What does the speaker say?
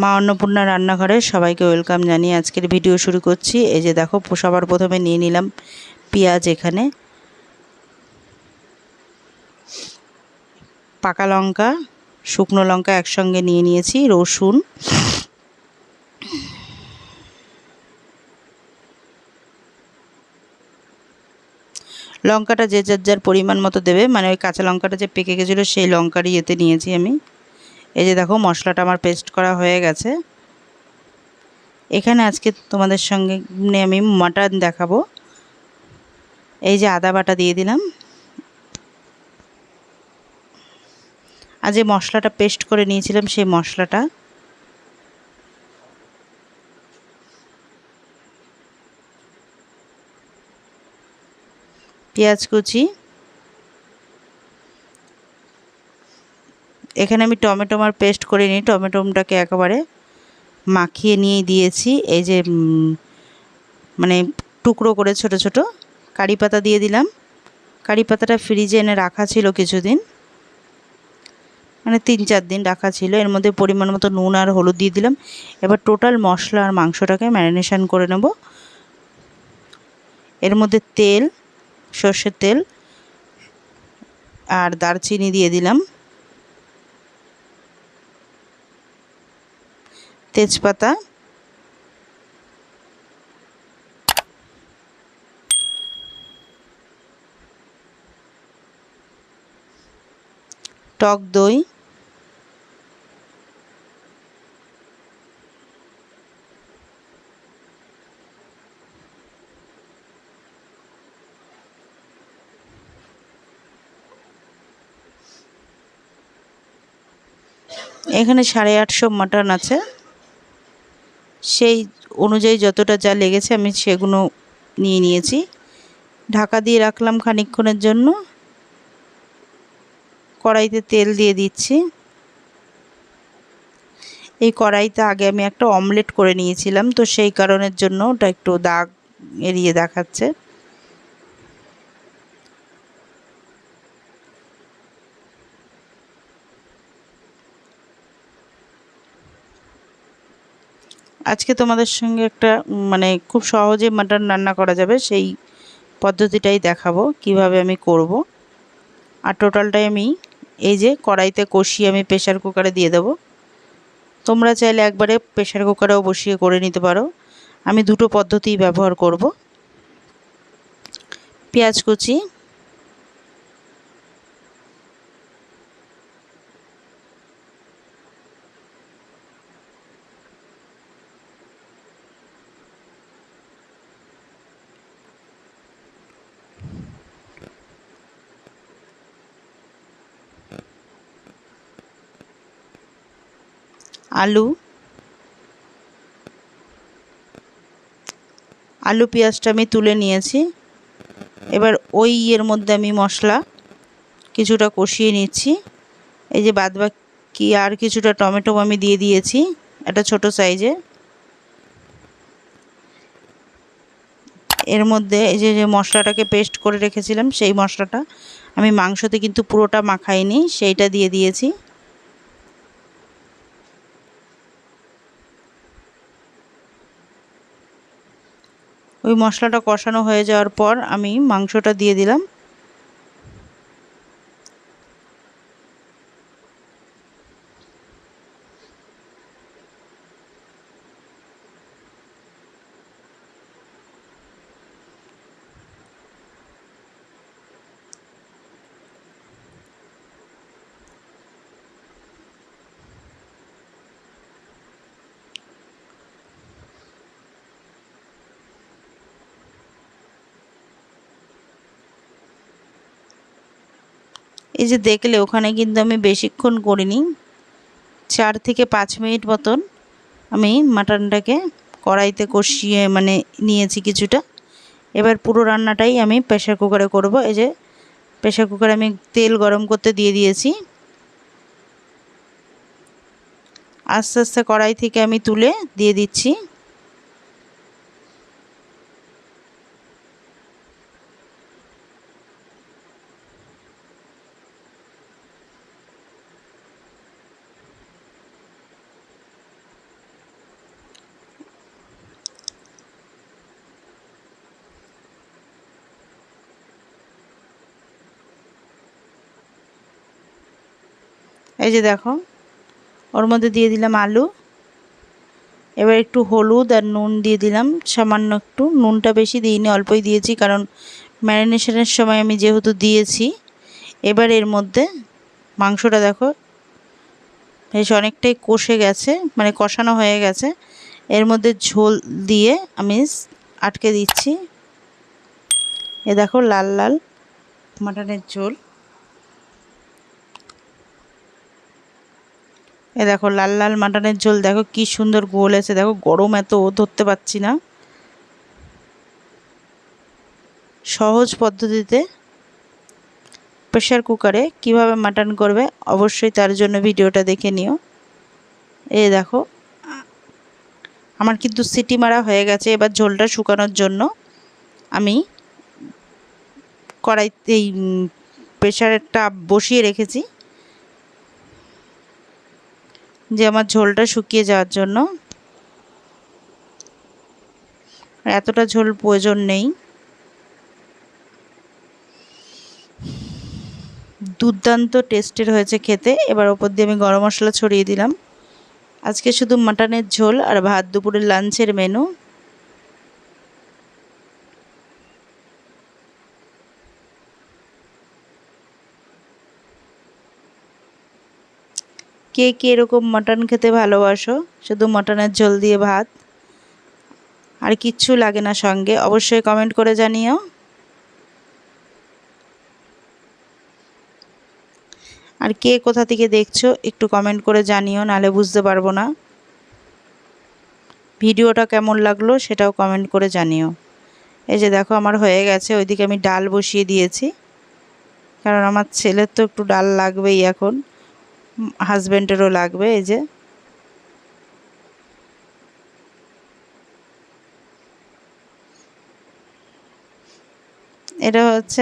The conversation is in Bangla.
মা অন্নপূর্ণা রান্নাঘরে সবাইকে ওয়েলকাম জানিয়ে আজকের ভিডিও শুরু করছি। এই যে দেখো, সবার প্রথমে নিয়ে নিলাম পেঁয়াজ এখানে। পাকা লঙ্কা, শুকনো লঙ্কা একসঙ্গে নিয়ে নিয়েছি, রসুন। লঙ্কাটা যে যার যার পরিমাণ মতো দেবে মানে ওই কাঁচা লঙ্কাটা যে পেকে গেছিল, সেই লঙ্কারই এতে নিয়েছি আমি। এই যে দেখো, মশলাটা আমার পেস্ট করা হয়ে গেছে। এখানে আজকে তোমাদের সঙ্গে আমি মাটন দেখাবো। এই যে আদা বাটা দিয়ে দিলাম। আর যে মশলাটা পেস্ট করে নিয়েছিলাম, সেই মশলাটা। পেঁয়াজ কুচি। এখানে আমি টমেটোমার পেস্ট করে নিই। টমেটোমটাকে একেবারে মাখিয়ে নিয়ে দিয়েছি। এই যে মানে টুকরো করে ছোট ছোট কারি পাতা দিয়ে দিলাম। কারি পাতাটা ফ্রিজে এনে রাখা ছিল কিছুদিন। মানে তিন চার দিন রাখা ছিল। এর মধ্যে পরিমাণ মতো নুন আর হলুদ দিয়ে দিলাম। এবার টোটাল মশলা আর মাংসটাকে ম্যারিনেশান করে নেব। এর মধ্যে তেল, সর্ষের তেল আর দারচিনি দিয়ে দিলাম। তেজপাতা। টক দই। এখানে সাড়ে আটশো মাটন আছে। সেই অনুযায়ী যতটা যা লেগেছে আমি সেগুলো নিয়ে নিয়েছি। ঢাকা দিয়ে রাখলাম খানিক্ষণের জন্য। কড়াইতে তেল দিয়ে দিচ্ছি। এই কড়াইতে আগে আমি একটা অমলেট করে নিয়েছিলাম, তো সেই কারণের জন্য ওটা একটু দাগ এড়িয়ে দেখাচ্ছে। আজকে তোমাদের সঙ্গে একটা মানে খুব সহজে মাটন রান্না করা যাবে, সেই পদ্ধতিটাই দেখাবো, কীভাবে আমি করব। আর টোটালটাই আমি এই যে কড়াইতে কষিয়ে আমি প্রেশার কুকারে দিয়ে দেবো। তোমরা চাইলে একবারে প্রেশার কুকারেও বসিয়ে করে নিতে পারো। আমি দুটো পদ্ধতিই ব্যবহার করব। পেঁয়াজ কুচি আলু। আলু, পেঁয়াজটা আমি তুলে নিয়েছি। এবার ওই ইয়ের মধ্যে আমি মশলা কিছুটা কষিয়ে নিচ্ছি। এই যে বাদ বাকি আর কিছুটা টমেটো আমি দিয়ে দিয়েছি, একটা ছোট সাইজে। এর মধ্যে এই যে যে মশলাটাকে পেস্ট করে রেখেছিলাম, সেই মশলাটা আমি মাংসতে কিন্তু পুরোটা মাখাইনি, সেইটা দিয়ে দিয়েছি। ওই মশলাটা কষানো হয়ে যাওয়ার পর আমি মাংসটা দিয়ে দিলাম। এই যে দেখলে, ওখানে কিন্তু আমি বেশিক্ষণ করিনি। চার থেকে পাঁচ মিনিট মতন আমি মাটনটাকে কড়াইতে কষিয়ে মানে নিয়েছি কিছুটা। এবার পুরো রান্নাটাই আমি প্রেশার কুকারে করব। এই যে প্রেশার কুকারে আমি তেল গরম করতে দিয়ে দিয়েছি। আস্তে আস্তে কড়াই থেকে আমি তুলে দিয়ে দিচ্ছি। এই যে দেখো, ওর মধ্যে দিয়ে দিলাম আলু, এবার একটু হলুদ আর নুন দিয়ে দিলাম, সামান্য একটু। নুনটা বেশি দিইনি, অল্পই দিয়েছি, কারণ ম্যারিনেশনের সময় আমি যেহেতু দিয়েছি, এবার এর মধ্যে মাংসটা দেখো, বেশ অনেকটাই কষে গেছে মানে কষানো হয়ে গেছে। এর মধ্যে ঝোল দিয়ে আমি আটকে দিচ্ছি। এ দেখো লাল লাল মাটনের ঝোল। এ দেখো লাল লাল মাটনের ঝোল, দেখো কি সুন্দর গোল আছে দেখো গরম এত ধরতে পারছি না। সহজ পদ্ধতিতে প্রেশার কুকারে কীভাবে মাটন করবে, অবশ্যই তার জন্য ভিডিওটা দেখে নিও। এ দেখো, আমার কিন্তু সিটি মারা হয়ে গেছে, এবার ঝোলটা শুকানোর জন্য আমি কড়াইতে এই প্রেশারটা বসিয়ে রেখেছি। যে আমার ঝোলটা শুকিয়ে যাওয়ার জন্য। এতটা ঝোল প্রয়োজন নেই। দুর্দান্ত টেস্টের হয়েছে খেতে। এবার ওপর দিয়ে আমি গরম মশলা ছড়িয়ে দিলাম। আজকে শুধু মাটনের ঝোল আর ভাত, দুপুরের লাঞ্চের মেনু কে কে এরকম মাটন খেতে ভালোবাসো? শুধু মাটনের ঝোল দিয়ে ভাত? আর কিচ্ছু লাগে না সঙ্গে, অবশ্যই কমেন্ট করে জানিও। আর কে কোথা থেকে দেখছ, একটু কমেন্ট করে জানিও, নালে বুঝতে পারব না। ভিডিওটা কেমন লাগল, সেটাও কমেন্ট করে জানিও। এই যে দেখো, আমার হয়ে গেছে, ওইদিকে আমি ডাল বসিয়ে দিয়েছি। কারণ আমার ছেলের তো একটু ডাল লাগবেই এখন। হাজব্যান্ডেরও লাগবে এই যে। এটা হচ্ছে